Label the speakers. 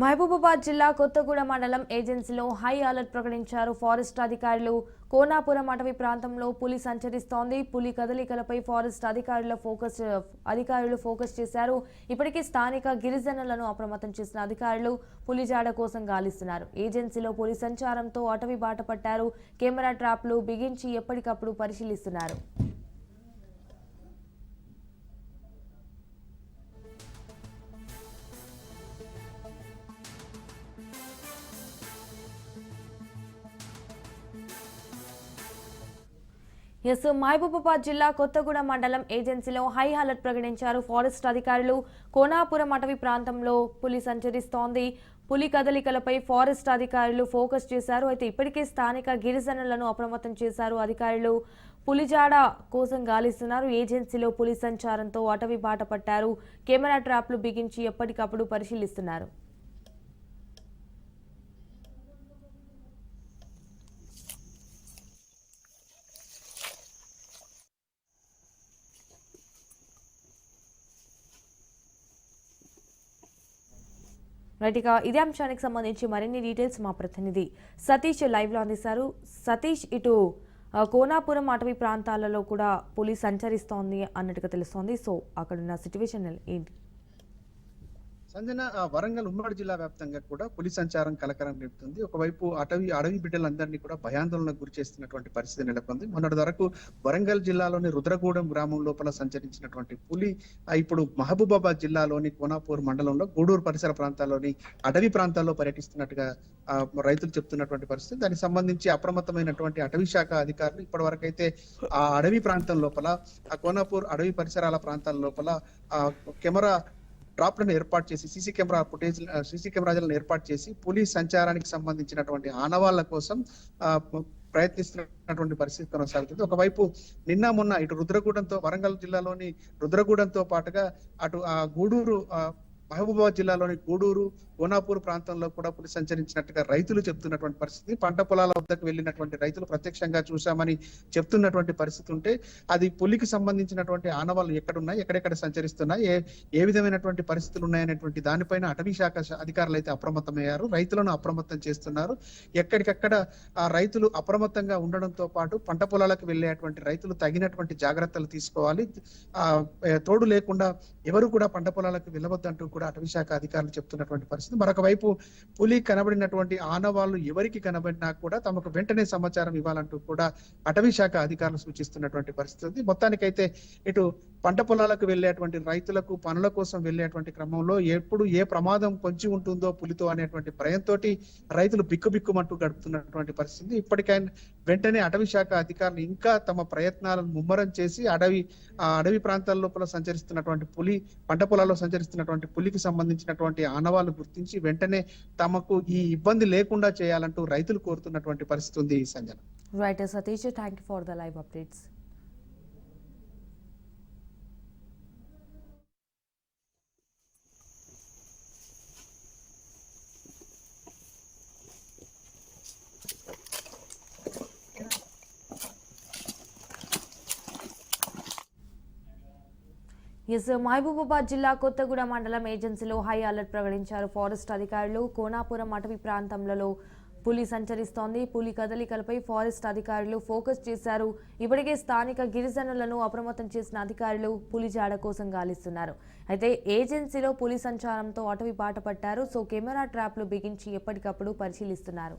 Speaker 1: మహబూబాబాద్ జిల్లా కొత్తగూడ మండలం ఏజెన్సీలో హై అలర్ట్ ప్రకటించారు. ఫారెస్ట్ అధికారులు కోనాపురం అటవీ ప్రాంతంలో పులి సంచరిస్తోంది. పులి కదలికలపై ఫారెస్ట్ అధికారుల ఫోకస్ అధికారులు ఫోకస్ చేశారు. ఇప్పటికే స్థానిక గిరిజనులను అప్రమత్తం చేసిన అధికారులు పులి జాడ కోసం గాలిస్తున్నారు. ఏజెన్సీలో పులి సంచారంతో అటవీ బాట పట్టారు. కెమెరా ట్రాప్లు బిగించి ఎప్పటికప్పుడు పరిశీలిస్తున్నారు. ఎస్ మహబూబాబాద్ జిల్లా కొత్తగూడ మండలం ఏజెన్సీలో హై అలర్ట్ ప్రకటించారు. ఫారెస్ట్ అధికారులు కోనాపురం అటవీ ప్రాంతంలో పులి సంచరిస్తోంది. పులి కదలికలపై ఫారెస్ట్ అధికారులు ఫోకస్ చేశారు. అయితే ఇప్పటికే స్థానిక గిరిజనులను అప్రమత్తం చేశారు. అధికారులు పులిజాడ కోసం గాలిస్తున్నారు. ఏజెన్సీలో పులి సంచారంతో అటవీ బాట పట్టారు. కెమెరా ట్రాప్లు బిగించి ఎప్పటికప్పుడు పరిశీలిస్తున్నారు. రైట్ ఇక ఇదే అంశానికి సంబంధించి మరిన్ని డీటెయిల్స్ మా ప్రతినిధి సతీష్ లైవ్లో అందిస్తారు. సతీష్ ఇటు కోనాపురం అటవీ ప్రాంతాలలో కూడా పోలీస్ సంచరిస్తోంది అన్నట్టుగా తెలుస్తోంది. సో అక్కడున్న సిచ్యువేషన్ ఏంటి?
Speaker 2: సంజన వరంగల్ ఉమ్మడి జిల్లా వ్యాప్తంగా కూడా పులి సంచారం కలకరం రేపుతుంది ఒకవైపు అటవీ అడవి బిడ్డలందరినీ కూడా భయాందోళనకు గురి చేస్తున్నటువంటి పరిస్థితి నెలకొంది. మొన్నటి వరకు వరంగల్ జిల్లాలోని రుద్రగూడెం గ్రామం లోపల సంచరించినటువంటి పులి ఇప్పుడు మహబూబాబాద్ జిల్లాలోని కోనాపూర్ మండలంలో గూడూరు పరిసర ప్రాంతాల్లోని అటవీ ప్రాంతాల్లో పర్యటిస్తున్నట్టుగా రైతులు చెప్తున్నటువంటి పరిస్థితి. దానికి సంబంధించి అప్రమత్తమైనటువంటి అటవీ శాఖ అధికారులు ఇప్పటి వరకైతే ఆ అడవి ప్రాంతం లోపల ఆ కోనాపూర్ అడవి పరిసరాల ప్రాంతాల లోపల ఆ కెమెరా డ్రాప్లను ఏర్పాటు చేసి సీసీ కెమెరా ఫుటేజ్ సీసీ కెమెరాలను ఏర్పాటు చేసి పోలీస్ సంచారానికి సంబంధించినటువంటి ఆనవాళ్ళ కోసం ఆ, ప్రయత్నిస్తున్నటువంటి పరిస్థితి కొనసాగుతుంది. ఒకవైపు నిన్న మొన్న ఇటు రుద్రగూడెంతో వరంగల్ జిల్లాలోని రుద్రగూడెంతో పాటుగా అటు ఆ గూడూరు మహబూబాబాద్ జిల్లాలోని గూడూరు కోనాపూర్ ప్రాంతంలో కూడా పులి సంచరించినట్టుగా రైతులు చెప్తున్నటువంటి పరిస్థితి. పంట పొలాల వద్దకు వెళ్ళినటువంటి రైతులు ప్రత్యక్షంగా చూశామని చెప్తున్నటువంటి పరిస్థితి ఉంటే అది పులికి సంబంధించినటువంటి ఆనవాళ్ళు ఎక్కడున్నాయి ఎక్కడెక్కడ సంచరిస్తున్నాయి ఏ ఏ విధమైనటువంటి పరిస్థితులు ఉన్నాయనేటువంటి దానిపైన అటవీ శాఖ అధికారులు అయితే అప్రమత్తమయ్యారు. రైతులను అప్రమత్తం చేస్తున్నారు. ఎక్కడికక్కడ ఆ రైతులు అప్రమత్తంగా ఉండడంతో పాటు పంట పొలాలకు వెళ్ళేటువంటి రైతులు తగినటువంటి జాగ్రత్తలు తీసుకోవాలి. ఆ తోడు లేకుండా ఎవరు కూడా పంట పొలాలకు వెళ్ళవద్దంటూ కూడా అటవీ శాఖ అధికారులు చెప్తున్నటువంటి పరిస్థితి. మరొక వైపు పులి కనబడినటువంటి ఆనవాళ్ళు ఎవరికి కనబడినా కూడా తమకు వెంటనే సమాచారం ఇవ్వాలంటూ కూడా అటవీ శాఖ అధికారులు సూచిస్తున్నటువంటి పరిస్థితి. ఉంది మొత్తానికైతే ఇటు పంట పొలాలకు వెళ్ళేటువంటి రైతులకు పనుల కోసం వెళ్ళేటువంటి క్రమంలో ఎప్పుడు ఏ ప్రమాదం పొంచి ఉంటుందో పులితో అనేటువంటి భయంతో రైతులు బిక్కుబిక్కుమంటూ గడుపుతున్నటువంటి పరిస్థితి. ఇప్పటికైనా వెంటనే అటవీ శాఖ అధికారులు ఇంకా తమ ప్రయత్నాలను ముమ్మరం చేసి అడవి ఆ అడవి ప్రాంతాల లోపల సంచరిస్తున్నటువంటి పులి పంట పొలాల్లో సంచరిస్తున్నటువంటి పులికి సంబంధించినటువంటి ఆనవాళ్ళు గుర్తించి వెంటనే తమకు ఈ ఇబ్బంది లేకుండా చేయాలంటూ రైతులు కోరుతున్నటువంటి పరిస్థితి ఉంది ఈ Sanjana.
Speaker 1: Right Satish thank you for the live updates yes Mahabubabad జిల్లా కొత్తగూడ మండలం ఏజెన్సీలో హై అలర్ట్ ప్రకటించారు. ఫారెస్ట్ అధికారులు కోనాపురం అటవీ ప్రాంతంలో పులి సంచరిస్తోంది. పులి కదలికలపై ఫారెస్ట్ అధికారులు ఫోకస్ చేశారు. ఇప్పటికే స్థానిక గిరిజనులను అప్రమత్తం చేసిన అధికారులు పులి జాడ కోసం గాలిస్తున్నారు. అయితే ఏజెన్సీలో పులి సంచారంతో అటవీ బాట పట్టారు. సో కెమెరా ట్రాప్లు బిగించి ఎప్పటికప్పుడు పరిశీలిస్తున్నారు.